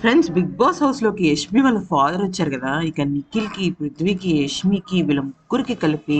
Friends big boss హౌస్లోకి యష్మి వాళ్ళ father వచ్చారు కదా. ఇక నిఖిల్కి పృథ్వీకి యష్మికి వీళ్ళ ముగ్గురికి కలిపి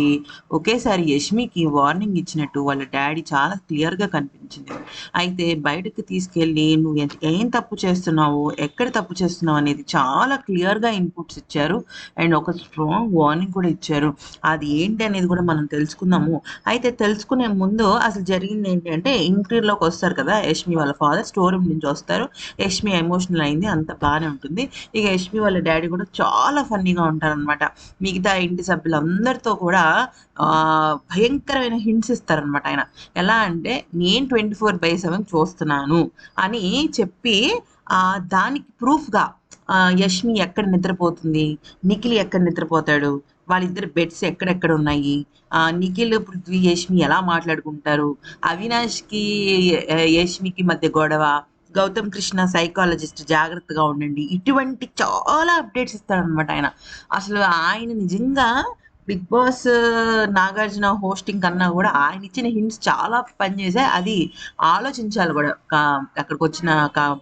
ఒకేసారి యష్మికి వార్నింగ్ ఇచ్చినట్టు వాళ్ళ డాడీ చాలా క్లియర్గా కనిపించింది. అయితే బయటకు తీసుకెళ్ళి నువ్వు ఏం తప్పు చేస్తున్నావు? ఎక్కడ తప్పు చేస్తున్నావు? అనేది చాలా క్లియర్గా ఇన్పుట్స్ ఇచ్చారు. అండ్ ఒక స్ట్రాంగ్ వార్నింగ్ కూడా ఇచ్చారు. అది ఏంటి? అనేది కూడా మనం తెలుసుకుందాము. అయితే తెలుసుకునే ముందు అసలు జరిగింది ఏంటి అంటే ఇంటర్లోకి వస్తారు కదా. యష్మి వాళ్ళ ఫాదర్ స్టోర్ రూమ్ నుంచి వస్తారు. యష్మి ఎమోషనల్ అయింది. అంత బాగానే ఉంటుంది. ఇక యష్మి వాళ్ళ డాడీ కూడా చాలా ఫన్నీగా ఉంటారనమాట మిగతా ఇంటి సభ్యులందరితో కూడా ఆ, భయంకరమైన హింట్స్ ఇస్తారనమాట ఆయన. ఎలా అంటే నేను ట్వంటీ ఫోర్ బై సెవెన్ చూస్తున్నాను అని చెప్పి ఆ దానికి ప్రూఫ్గా యష్మి ఎక్కడ నిద్రపోతుంది? నిఖిల్ ఎక్కడ నిద్రపోతాడు? వాళ్ళిద్దరు బెడ్స్ ఎక్కడెక్కడ ఉన్నాయి? ఆ నిఖిల్ పృథ్వీ యష్మి ఎలా మాట్లాడుకుంటారు? అవినాష్కి యష్మికి మధ్య గొడవ? గౌతమ్ కృష్ణ సైకాలజిస్ట్ జాగ్రత్తగా ఉండండి. ఇటువంటి చాలా అప్డేట్స్ ఇస్తాడనమాట ఆయన. అసలు ఆయన నిజంగా బిగ్ బాస్ నాగార్జున హోస్టింగ్ కన్నా కూడా ఆయన ఇచ్చిన హింట్స్ చాలా పనిచేసాయి అది ఆలోచించాలి కూడా. అక్కడికి వచ్చిన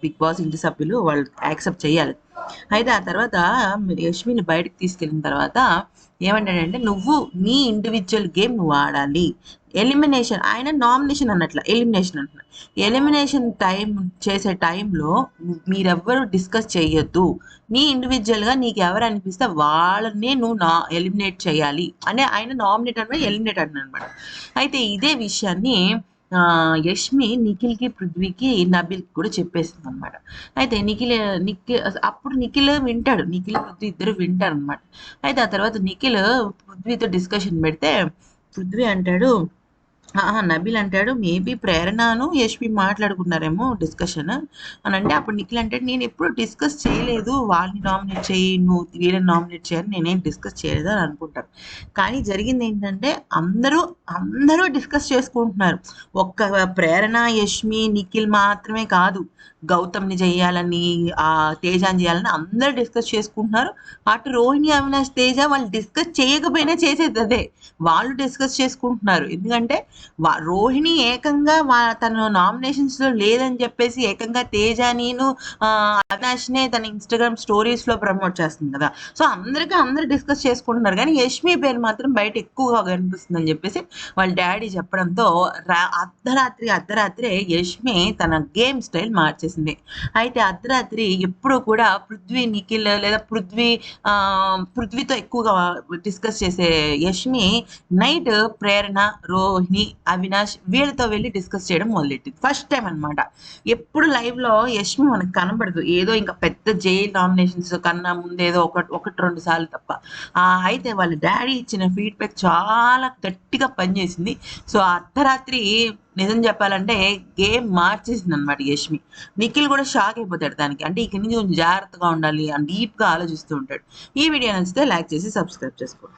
బిగ్ బాస్ ఇంటి సభ్యులు వాళ్ళు యాక్సెప్ట్ చేయాలి. అయితే ఆ తర్వాత యష్మిని బయటకు తీసుకెళ్ళిన తర్వాత ఏమంటాడంటే నువ్వు నీ ఇండివిజువల్ గేమ్ నువ్వు ఆడాలి. ఎలిమినేషన్ ఆయన నామినేషన్ అన్నట్ల ఎలిమినేషన్ అంటున్నా. ఎలిమినేషన్ టైం చేసే టైంలో మీరెవ్వరు డిస్కస్ చేయొద్దు. నీ ఇండివిజువల్గా నీకు ఎవరు అనిపిస్తే వాళ్ళనే నువ్వు నా ఎలిమినేట్ చేయాలి. అనే ఆయన నామినేట్ అనమాట ఎలిమినేట్ అంటున్నాడు అనమాట. అయితే ఇదే విషయాన్ని యష్మి నిఖిల్కి పృథ్వీకి నబిల్కి కూడా చెప్పేసింది అనమాట అయితే నిఖిల్ నిఖిల్ అప్పుడు నిఖిల్ వింటాడు. నిఖిల్ పృథ్వీ ఇద్దరు వింటారు అనమాట అయితే ఆ తర్వాత నిఖిల్ పృథ్వీతో డిస్కషన్ పెడితే పృథ్వీ అంటాడు నబిల్ అంటాడు మేబీ ప్రేరణను యష్మి మాట్లాడుకున్నారేమో డిస్కషన్. అని అంటే అప్పుడు నిఖిల్ అంటాడు నేను ఎప్పుడు డిస్కస్ చేయలేదు వాళ్ళని నామినేట్ చేయి నువ్వు వీళ్ళని నామినేట్ చేయని నేనేం డిస్కస్ చేయలేదు అని అనుకుంటాను కానీ జరిగింది ఏంటంటే అందరూ అందరూ డిస్కస్ చేసుకుంటున్నారు. ఒక్క ప్రేరణ యష్మి నిఖిల్ మాత్రమే కాదు గౌతమ్ని చేయాలని ఆ తేజాని చేయాలని అందరూ డిస్కస్ చేసుకుంటున్నారు. అటు రోహిణి అవినాష్ తేజ వాళ్ళు డిస్కస్ చేయకపోయినా చేసేది అదే. వాళ్ళు డిస్కస్ చేసుకుంటున్నారు. ఎందుకంటే వా- రోహిణి ఏకంగా వా- తన నామినేషన్స్లో లేదని చెప్పేసి ఏకంగా తేజానీను నేను నే తన ఇన్స్టాగ్రామ్ స్టోరీస్లో ప్రమోట్ చేస్తుంది కదా. సో అందరికీ అందరూ డిస్కస్ చేసుకుంటున్నారు. కానీ యష్మి పేరు మాత్రం బయట ఎక్కువగా కనిపిస్తుందని చెప్పేసి వాళ్ళ డాడీ చెప్పడంతో రా- అర్ధరాత్రి అర్ధరాత్రి యష్మి తన గేమ్ స్టైల్ మార్చేసింది. అయితే అర్ధరాత్రి ఎప్పుడూ కూడా పృథ్వీ నిఖిల్ లేదా పృథ్వీ ఆ, పృథ్వీతో ఎక్కువగా డిస్కస్ చేసే యష్మి నైట్ ప్రేరణ రోహిణి అవినాష్ వీళ్ళతో వెళ్ళి డిస్కస్ చేయడం మొదలెట్టింది. ఫస్ట్ టైం అన్నమాట. ఎప్పుడు లైవ్లో యష్మి మనకు కనబడదు. ఏదో ఇంకా పెద్ద జైల్ నామినేషన్స్ కన్నా ముందు ఏదో ఒకటి ఒకటి రెండు సార్లు తప్ప. అయితే వాళ్ళ డాడీ ఇచ్చిన ఫీడ్బ్యాక్ చాలా గట్టిగా పనిచేసింది. సో అర్ధరాత్రి నిజం చెప్పాలంటే గేమ్ మార్చేసింది అనమాట యష్మి. నిఖిల్ కూడా షాక్ అయిపోతాడు దానికి. అంటే ఇక నుంచి కొంచెం జాగ్రత్తగా ఉండాలి అని డీప్గా ఆలోచిస్తూ ఉంటాడు. ఈ వీడియో నచ్చితే లైక్ చేసి సబ్స్క్రైబ్ చేసుకోండి.